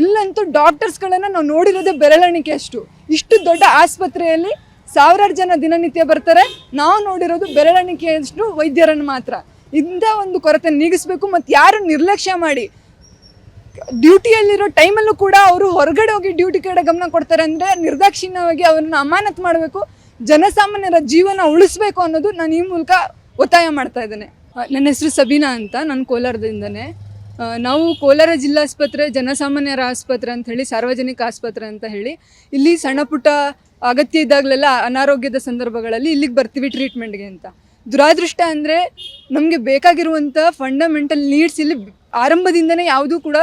ಇಲ್ಲಂತೂ ಡಾಕ್ಟರ್ಸ್ಗಳನ್ನು ನಾವು ನೋಡಿರೋದೇ ಬೆರಳೆಣಿಕೆ ಅಷ್ಟು. ಇಷ್ಟು ದೊಡ್ಡ ಆಸ್ಪತ್ರೆಯಲ್ಲಿ ಸಾವಿರಾರು ಜನ ದಿನನಿತ್ಯ ಬರ್ತಾರೆ, ನಾವು ನೋಡಿರೋದು ಬೆರಳೆಣಿಕೆಯಷ್ಟು ವೈದ್ಯರನ್ನು ಮಾತ್ರ. ಇಂಥ ಒಂದು ಕೊರತೆ ನೀಗಿಸ್ಬೇಕು ಮತ್ತು ಯಾರು ನಿರ್ಲಕ್ಷ್ಯ ಮಾಡಿ, ಡ್ಯೂಟಿಯಲ್ಲಿರೋ ಟೈಮಲ್ಲೂ ಕೂಡ ಅವರು ಹೊರಗಡೆ ಹೋಗಿ ಡ್ಯೂಟಿ ಕಡೆ ಗಮನ ಕೊಡ್ತಾರೆ ಅಂದರೆ ನಿರ್ದಾಕ್ಷಿಣ್ಯವಾಗಿ ಅವರನ್ನು ಅಮಾನತ್ ಮಾಡಬೇಕು, ಜನಸಾಮಾನ್ಯರ ಜೀವನ ಉಳಿಸ್ಬೇಕು ಅನ್ನೋದು ನಾನು ಈ ಮೂಲಕ ಒತ್ತಾಯ ಮಾಡ್ತಾ ಇದ್ದೇನೆ. ನನ್ನ ಹೆಸರು ಸಬೀನಾ ಅಂತ, ನಾನು ಕೋಲಾರದಿಂದನೇ. ನಾವು ಕೋಲಾರ ಜಿಲ್ಲಾಸ್ಪತ್ರೆ, ಜನಸಾಮಾನ್ಯರ ಆಸ್ಪತ್ರೆ ಅಂತ ಹೇಳಿ, ಸಾರ್ವಜನಿಕ ಆಸ್ಪತ್ರೆ ಅಂತ ಹೇಳಿ, ಇಲ್ಲಿ ಸಣ್ಣ ಪುಟ್ಟ ಅಗತ್ಯ ಇದ್ದಾಗಲೆಲ್ಲ ಅನಾರೋಗ್ಯದ ಸಂದರ್ಭಗಳಲ್ಲಿ ಇಲ್ಲಿಗೆ ಬರ್ತೀವಿ ಟ್ರೀಟ್ಮೆಂಟ್ಗೆ ಅಂತ. ದುರಾದೃಷ್ಟ ಅಂದರೆ ನಮಗೆ ಬೇಕಾಗಿರುವಂಥ ಫಂಡಮೆಂಟಲ್ ನೀಡ್ಸ್ ಇಲ್ಲಿ ಆರಂಭದಿಂದನೇ ಯಾವುದೂ ಕೂಡ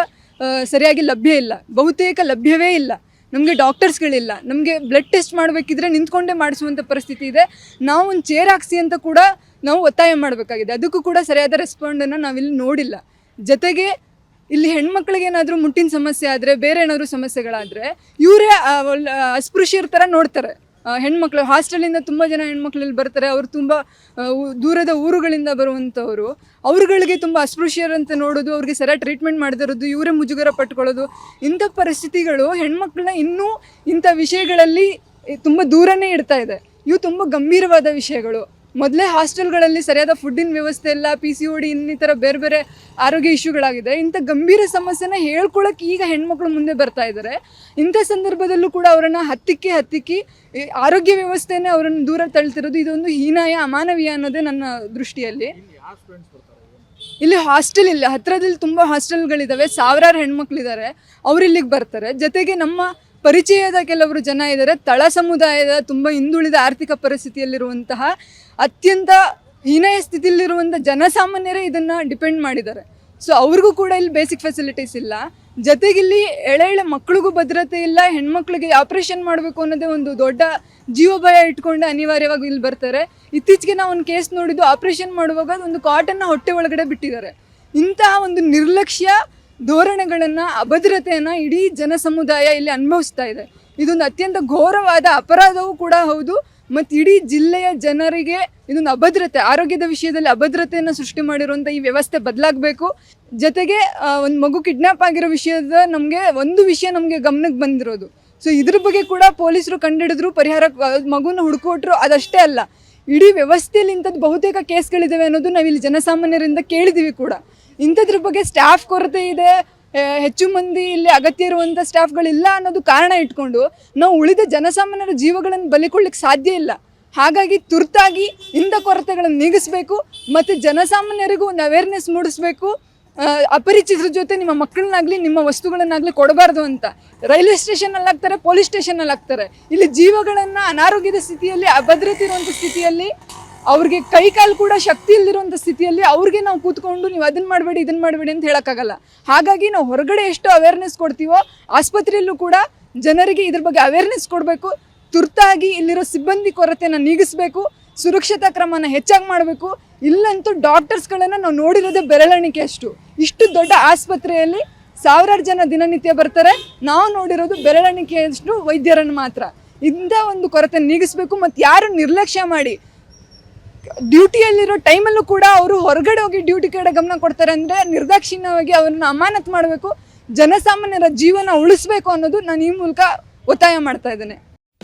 ಸರಿಯಾಗಿ ಲಭ್ಯ ಇಲ್ಲ. ಬಹುತೇಕ ಲಭ್ಯವೇ ಇಲ್ಲ. ನಮಗೆ ಡಾಕ್ಟರ್ಸ್ಗಳಿಲ್ಲ ನಮಗೆ ಬ್ಲಡ್ ಟೆಸ್ಟ್ ಮಾಡಬೇಕಿದ್ರೆ ನಿಂತ್ಕೊಂಡೇ ಮಾಡಿಸುವಂಥ ಪರಿಸ್ಥಿತಿ ಇದೆ. ನಾವು ಒಂದು ಚೇರ್ ಹಾಕ್ಸಿ ಅಂತ ಕೂಡ ನಾವು ಒತ್ತಾಯ ಮಾಡಬೇಕಾಗಿದೆ. ಅದಕ್ಕೂ ಕೂಡ ಸರಿಯಾದ ರೆಸ್ಪಾಂಡನ್ನು ನಾವಿಲ್ಲಿ ನೋಡಿಲ್ಲ. ಜೊತೆಗೆ ಇಲ್ಲಿ ಹೆಣ್ಮಕ್ಳಿಗೆ ಏನಾದರೂ ಮುಟ್ಟಿನ ಸಮಸ್ಯೆ ಆದರೆ, ಬೇರೆ ಏನಾದರೂ ಸಮಸ್ಯೆಗಳಾದರೆ, ಇವರೇ ಅಸ್ಪೃಶ್ಯರ ಥರ ನೋಡ್ತಾರೆ. ಹೆಣ್ಮಕ್ಳು ಹಾಸ್ಟೆಲಿಂದ ತುಂಬ ಜನ ಹೆಣ್ಮಕ್ಳು ಇಲ್ಲಿ ಬರ್ತಾರೆ. ಅವರು ತುಂಬ ದೂರದ ಊರುಗಳಿಂದ ಬರುವಂಥವ್ರು ಅವ್ರುಗಳಿಗೆ ತುಂಬ ಅಸ್ಪೃಶ್ಯರಂತ ನೋಡೋದು, ಅವ್ರಿಗೆ ಸರಿಯಾಗಿ ಟ್ರೀಟ್ಮೆಂಟ್ ಮಾಡದಿರೋದು, ಇವರೇ ಮುಜುಗರ ಪಟ್ಕೊಳ್ಳೋದು, ಇಂಥ ಪರಿಸ್ಥಿತಿಗಳು ಹೆಣ್ಮಕ್ಳನ್ನ ಇನ್ನೂ ಇಂಥ ವಿಷಯಗಳಲ್ಲಿ ತುಂಬ ದೂರನೇ ಇಡ್ತಾ ಇದೆ. ಇವು ತುಂಬ ಗಂಭೀರವಾದ ವಿಷಯಗಳು. ಮೊದಲೇ ಹಾಸ್ಟೆಲ್ಗಳಲ್ಲಿ ಸರಿಯಾದ ಫುಡ್ಡಿನ ವ್ಯವಸ್ಥೆ ಇಲ್ಲ ಪಿ ಸಿ ಒ ಡಿ ಇನ್ನಿತರ ಬೇರೆ ಬೇರೆ ಆರೋಗ್ಯ ಇಶ್ಯೂಗಳಾಗಿದೆ ಇಂಥ ಗಂಭೀರ ಸಮಸ್ಯೆನ ಹೇಳ್ಕೊಳ್ಳೋಕೆ ಈಗ ಹೆಣ್ಮಕ್ಳು ಮುಂದೆ ಬರ್ತಾ ಇದ್ದಾರೆ ಇಂಥ ಸಂದರ್ಭದಲ್ಲೂ ಕೂಡ ಅವರನ್ನು ಹತ್ತಿಕ್ಕಿ ಹತ್ತಿಕ್ಕಿ ಆರೋಗ್ಯ ವ್ಯವಸ್ಥೆನೇ ಅವರನ್ನು ದೂರ ತಳ್ತಿರೋದು, ಇದೊಂದು ಹೀನಾಯ, ಅಮಾನವೀಯ ಅನ್ನೋದೇ ನನ್ನ ದೃಷ್ಟಿಯಲ್ಲಿ. ಇಲ್ಲಿ ಹಾಸ್ಟೆಲ್ ಇಲ್ಲ, ಹತ್ರದಲ್ಲಿ ತುಂಬ ಹಾಸ್ಟೆಲ್ಗಳಿದ್ದಾವೆ ಸಾವಿರಾರು ಹೆಣ್ಮಕ್ಳಿದ್ದಾರೆ ಅವರು ಇಲ್ಲಿಗೆ ಬರ್ತಾರೆ. ಜೊತೆಗೆ ನಮ್ಮ ಪರಿಚಯದ ಕೆಲವರು ಜನ ಇದ್ದಾರೆ ತಳ ಸಮುದಾಯದ ತುಂಬ ಹಿಂದುಳಿದ ಆರ್ಥಿಕ ಪರಿಸ್ಥಿತಿಯಲ್ಲಿರುವಂತಹ ಅತ್ಯಂತ ಹೀನಯ ಸ್ಥಿತಿಯಲ್ಲಿರುವಂಥ ಜನಸಾಮಾನ್ಯರೇ ಇದನ್ನು ಡಿಪೆಂಡ್ ಮಾಡಿದ್ದಾರೆ. ಸೊ ಅವ್ರಿಗೂ ಕೂಡ ಇಲ್ಲಿ ಬೇಸಿಕ್ ಫೆಸಿಲಿಟೀಸ್ ಇಲ್ಲ. ಜೊತೆಗೆ ಇಲ್ಲಿ ಎಳೆ ಎಳೆ ಮಕ್ಳಿಗೂ ಭದ್ರತೆ ಇಲ್ಲ, ಹೆಣ್ಮಕ್ಳಿಗೆ ಆಪರೇಷನ್ ಮಾಡಬೇಕು ಅನ್ನೋದೇ ಒಂದು ದೊಡ್ಡ ಜೀವಭಯ ಇಟ್ಕೊಂಡು ಅನಿವಾರ್ಯವಾಗಿ ಇಲ್ಲಿ ಬರ್ತಾರೆ. ಇತ್ತೀಚೆಗೆ ನಾವು ಒಂದು ಕೇಸ್ ನೋಡಿದ್ದು ಆಪರೇಷನ್ ಮಾಡುವಾಗ ಒಂದು ಕಾಟನ್ನು ಹೊಟ್ಟೆ ಒಳಗಡೆ ಬಿಟ್ಟಿದ್ದಾರೆ. ಇಂತಹ ಒಂದು ನಿರ್ಲಕ್ಷ್ಯ ಧೋರಣೆಗಳನ್ನು, ಅಭದ್ರತೆಯನ್ನು ಇಡೀ ಜನ ಇಲ್ಲಿ ಅನುಭವಿಸ್ತಾ ಇದೆ. ಇದೊಂದು ಅತ್ಯಂತ ಘೋರವಾದ ಅಪರಾಧವೂ ಕೂಡ ಹೌದು. ಮತ್ತು ಇಡೀ ಜಿಲ್ಲೆಯ ಜನರಿಗೆ ಇದೊಂದು ಅಭದ್ರತೆ, ಆರೋಗ್ಯದ ವಿಷಯದಲ್ಲಿ ಅಭದ್ರತೆಯನ್ನು ಸೃಷ್ಟಿ ಮಾಡಿರುವಂಥ ಈ ವ್ಯವಸ್ಥೆ ಬದಲಾಗಬೇಕು. ಜೊತೆಗೆ ಒಂದು ಮಗು ಕಿಡ್ನಾಪ್ ಆಗಿರೋ ವಿಷಯದ ನಮಗೆ ಒಂದು ವಿಷಯ ನಮಗೆ ಗಮನಕ್ಕೆ ಬಂದಿರೋದು. ಸೊ ಇದ್ರ ಬಗ್ಗೆ ಕೂಡ ಪೊಲೀಸರು ಕಂಡುಹಿಡಿದ್ರು ಪರಿಹಾರ ಮಗುನ ಹುಡುಕೊಟ್ರು, ಅದಷ್ಟೇ ಅಲ್ಲ. ಇಡೀ ವ್ಯವಸ್ಥೆಯಲ್ಲಿ ಇಂಥದ್ದು ಬಹುತೇಕ ಕೇಸ್ಗಳಿದ್ದಾವೆ ಅನ್ನೋದು ನಾವಿಲ್ಲಿ ಜನಸಾಮಾನ್ಯರಿಂದ ಕೇಳಿದ್ದೀವಿ ಕೂಡ. ಇಂಥದ್ರ ಬಗ್ಗೆ ಸ್ಟಾಫ್ ಕೊರತೆ ಇದೆ ಹೆಚ್ಚು ಮಂದಿ ಇಲ್ಲಿ ಅಗತ್ಯ ಇರುವಂಥ ಸ್ಟಾಫ್ಗಳಿಲ್ಲ ಅನ್ನೋದು ಕಾರಣ ಇಟ್ಕೊಂಡು ನಾವು ಉಳಿದ ಜನಸಾಮಾನ್ಯರ ಜೀವಗಳನ್ನು ಬಲಿಕೊಳ್ಳಿಕ್ಕೆ ಸಾಧ್ಯ ಇಲ್ಲ. ಹಾಗಾಗಿ ತುರ್ತಾಗಿ ಇಂಥ ಕೊರತೆಗಳನ್ನು ನೀಗಿಸಬೇಕು ಮತ್ತು ಜನಸಾಮಾನ್ಯರಿಗೂ ಒಂದು ಅವೇರ್ನೆಸ್ ಮೂಡಿಸ್ಬೇಕು. ಅಪರಿಚಿತರ ಜೊತೆ ನಿಮ್ಮ ಮಕ್ಕಳನ್ನಾಗಲಿ, ನಿಮ್ಮ ವಸ್ತುಗಳನ್ನಾಗಲಿ ಕೊಡಬಾರ್ದು ಅಂತ. ರೈಲ್ವೆ ಸ್ಟೇಷನಲ್ಲಿ ಹಾಕ್ತಾರೆ, ಪೊಲೀಸ್ ಸ್ಟೇಷನಲ್ಲಿ ಹಾಕ್ತಾರೆ. ಇಲ್ಲಿ ಜೀವಗಳನ್ನು ಅನಾರೋಗ್ಯದ ಸ್ಥಿತಿಯಲ್ಲಿ, ಅಭದ್ರತೆ ಇರುವಂಥ ಸ್ಥಿತಿಯಲ್ಲಿ ಅವ್ರಿಗೆ ಕೈ ಕಾಲು ಕೂಡ ಶಕ್ತಿ ಇಲ್ದಿರೋಂಥ ಸ್ಥಿತಿಯಲ್ಲಿ ಅವ್ರಿಗೆ ನಾವು ಕೂತ್ಕೊಂಡು ನೀವು ಅದನ್ನ ಮಾಡಬೇಡಿ ಇದನ್ನ ಮಾಡಬೇಡಿ ಅಂತ ಹೇಳೋಕ್ಕಾಗಲ್ಲ. ಹಾಗಾಗಿ ನಾವು ಹೊರಗಡೆ ಎಷ್ಟು ಅವೇರ್ನೆಸ್ ಕೊಡ್ತೀವೋ ಆಸ್ಪತ್ರೆಯಲ್ಲೂ ಕೂಡ ಜನರಿಗೆ ಇದ್ರ ಬಗ್ಗೆ ಅವೇರ್ನೆಸ್ ಕೊಡಬೇಕು. ತುರ್ತಾಗಿ ಇಲ್ಲಿರೋ ಸಿಬ್ಬಂದಿ ಕೊರತೆಯನ್ನು ನೀಗಿಸಬೇಕು. ಸುರಕ್ಷತಾ ಕ್ರಮನ ಹೆಚ್ಚಾಗಿ ಮಾಡಬೇಕು. ಇಲ್ಲಂತೂ ಡಾಕ್ಟರ್ಸ್ಗಳನ್ನು ನಾವು ನೋಡಿರೋದೇ ಬೆರಳೆಣಿಕೆ ಅಷ್ಟು. ಇಷ್ಟು ದೊಡ್ಡ ಆಸ್ಪತ್ರೆಯಲ್ಲಿ ಸಾವಿರಾರು ಜನ ದಿನನಿತ್ಯ ಬರ್ತಾರೆ. ನಾವು ನೋಡಿರೋದು ಬೆರಳೆಣಿಕೆಯಷ್ಟು ವೈದ್ಯರನ್ನು ಮಾತ್ರ. ಇಂಥ ಒಂದು ಕೊರತೆ ನೀಗಿಸಬೇಕು ಮತ್ತು ಯಾರು ನಿರ್ಲಕ್ಷ್ಯ ಮಾಡಿ ಡ್ಯೂಟಿಯಲ್ಲಿರೋ ಟೈಮಲ್ಲೂ ಕೂಡ ಅವರು ಹೊರಗಡೆ ಹೋಗಿ ಡ್ಯೂಟಿ ಕಡೆ ಗಮನ ಕೊಡ್ತಾರೆ ಅಂದರೆ ನಿರ್ದಾಕ್ಷಿಣ್ಯವಾಗಿ ಅವರನ್ನು ಅಮಾನತ್ ಮಾಡಬೇಕು, ಜನಸಾಮಾನ್ಯರ ಜೀವನ ಉಳಿಸಬೇಕು ಅನ್ನೋದು ನಾನು ಈ ಮೂಲಕ ಒತ್ತಾಯ ಮಾಡ್ತಾ ಇದ್ದೇನೆ.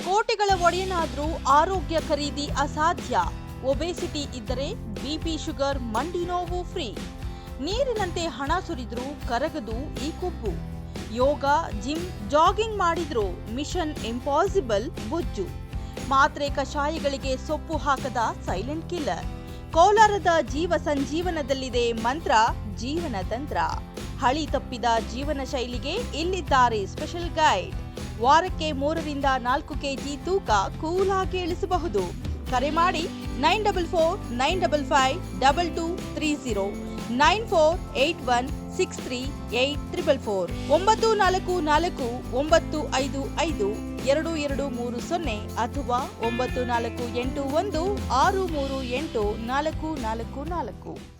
ಕೋಟಿಗಳ ಒಡೆಯನಾದರೂ ಆರೋಗ್ಯ ಖರೀದಿ ಅಸಾಧ್ಯ. ಒಬೆಸಿಟಿ ಇದ್ದರೆ ಬಿಪಿ ಶುಗರ್, ಮಂಡಿ ನೋವು ಫ್ರೀ. ನೀರಿನಂತೆ ಹಣ ಸುರಿದ್ರೂ ಕರಗದು ಈ ಕೊಬ್ಬು. ಯೋಗ, ಜಿಮ್, ಜಾಗಿಂಗ್ ಮಾಡಿದ್ರು ಮಿಷನ್ ಇಂಪಾಸಿಬಲ್ ಬೊಜ್ಜು. ಮಾತ್ರೆ ಕಷಾಯಗಳಿಗೆ ಸೊಪ್ಪು ಹಾಕದ ಸೈಲೆಂಟ್ ಕಿಲ್ಲರ್ ಕೋಲಾರದ ಜೀವ ಸಂಜೀವನದಲ್ಲಿದೆ ಮಂತ್ರ, ಜೀವನ ತಂತ್ರ. ಹಳಿ ತಪ್ಪಿದ ಜೀವನ ಶೈಲಿಗೆ ಇಲ್ಲಿದ್ದಾರೆ ಸ್ಪೆಷಲ್ ಗೈಡ್ ವಾರಕ್ಕೆ ಮೂರರಿಂದ ನಾಲ್ಕು ಕೆಜಿ ತೂಕ ಕೂಲಾಗಿ ಇಳಿಸಬಹುದು. ಕರೆ ಮಾಡಿ nine double four, nine double five, double two, three zero. Nine four eight one six three eight triple four. ಒಂಬತ್ತು ನಾಲ್ಕು ನಾಲ್ಕು ಒಂಬತ್ತು ಐದು ಐದು ಎರಡು ಎರಡು ಮೂರು ಸೊನ್ನೆ ಅಥವಾ ಒಂಬತ್ತು ನಾಲ್ಕು ಎಂಟು ಒಂದು ಆರು ಮೂರು ಎಂಟು ನಾಲ್ಕು ನಾಲ್ಕು ನಾಲ್ಕು.